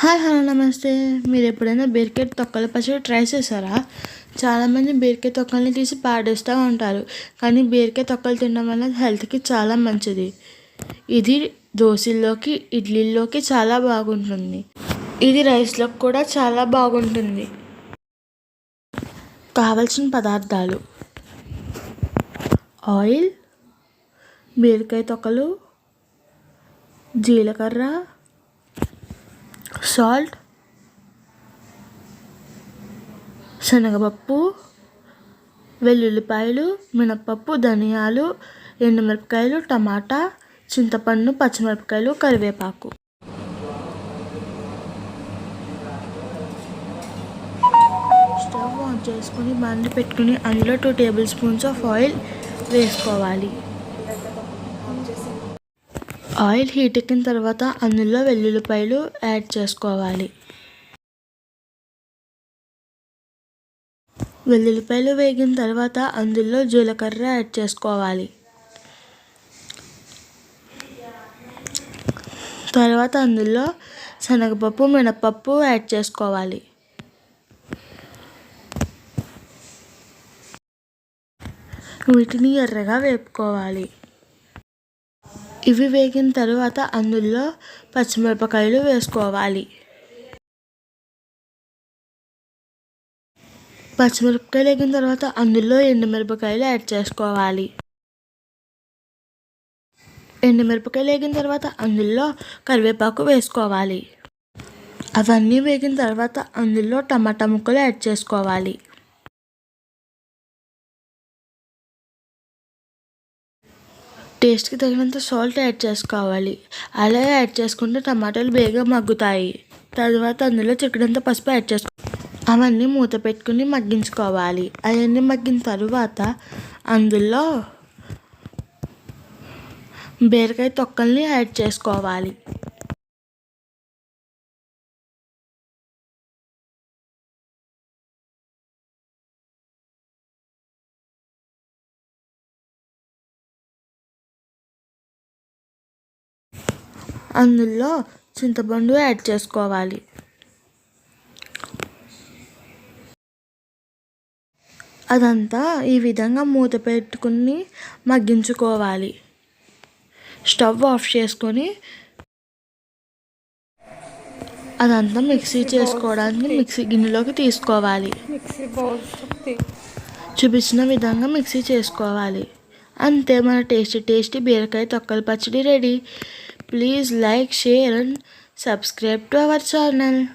Hi hello నమస్తే. మీరు ఎప్పుడైనా బీరకాయ తొక్కల పచ్చడి ట్రై చేశారా? చాలామంది బీరకాయ తొక్కల్ని తీసి పాడేస్తూ ఉంటారు కానీ బీరకాయ తొక్కలు తినడం వల్ల హెల్త్కి చాలా మంచిది. ఇది దోశల్లోకి ఇడ్లీల్లోకి చాలా బాగుంటుంది. ఇది రైస్లోకి కూడా చాలా బాగుంటుంది. కావలసిన పదార్థాలు. ఆయిల్ బీరకాయ తొక్కలు జీలకర్ర సాల్ట్ శనగపప్పు వెల్లుల్లిపాయలు మినప్పప్పు ధనియాలు ఎండుమిరపకాయలు టమాటా చింతపండు పచ్చిమిరపకాయలు కరివేపాకు. స్టవ్ ఆన్ చేసుకుని బండి పెట్టుకుని అందులో two table spoons of oil వేసుకోవాలి. ఆయిల్ హీట్ ఎక్కిన తర్వాత అందులో వెల్లుల్లిపాయలు యాడ్ చేసుకోవాలి. వెల్లుల్లిపాయలు వేగిన తర్వాత అందులో జీలకర్ర యాడ్ చేసుకోవాలి. తర్వాత అందులో శనగపప్పు మినపప్పు యాడ్ చేసుకోవాలి. వీటిని ఎర్రగా వేపుకోవాలి. ఇవి వేగిన తర్వాత అందులో పచ్చిమిరపకాయలు వేసుకోవాలి. పచ్చిమిరపకాయలు వేగిన తర్వాత అందులో ఎండుమిరపకాయలు యాడ్ చేసుకోవాలి. ఎండుమిరపకాయలు వేగిన తర్వాత అందులో కరివేపాకు వేసుకోవాలి. అవన్నీ వేగిన తర్వాత అందులో టమాటా ముక్కలు యాడ్ చేసుకోవాలి. టేస్ట్కి తగినంత సాల్ట్ యాడ్ చేసుకోవాలి. అలా యాడ్ చేసుకుంటే టమాటాలు బేగా మగ్గుతాయి. తర్వాత అందులో చిక్కడంత పసుపు యాడ్ చేసుకో అవన్నీ మూత పెట్టుకుని మగ్గించుకోవాలి. అవన్నీ మగ్గిన తర్వాత అందులో బీరకాయ తొక్కల్ని యాడ్ చేసుకోవాలి. అందులో చింతపండు యాడ్ చేసుకోవాలి. అదంతా ఈ విధంగా మూత పెట్టుకుని మగ్గించుకోవాలి. స్టవ్ ఆఫ్ చేసుకొని అదంతా మిక్సీ చేసుకోవడానికి మిక్సీ గిన్నెలోకి తీసుకోవాలి. చూపించిన విధంగా మిక్సీ చేసుకోవాలి. అంతే మన టేస్టీ టేస్టీ బీరకాయ తొక్కల పచ్చడి ready. Please like, share and subscribe to our channel.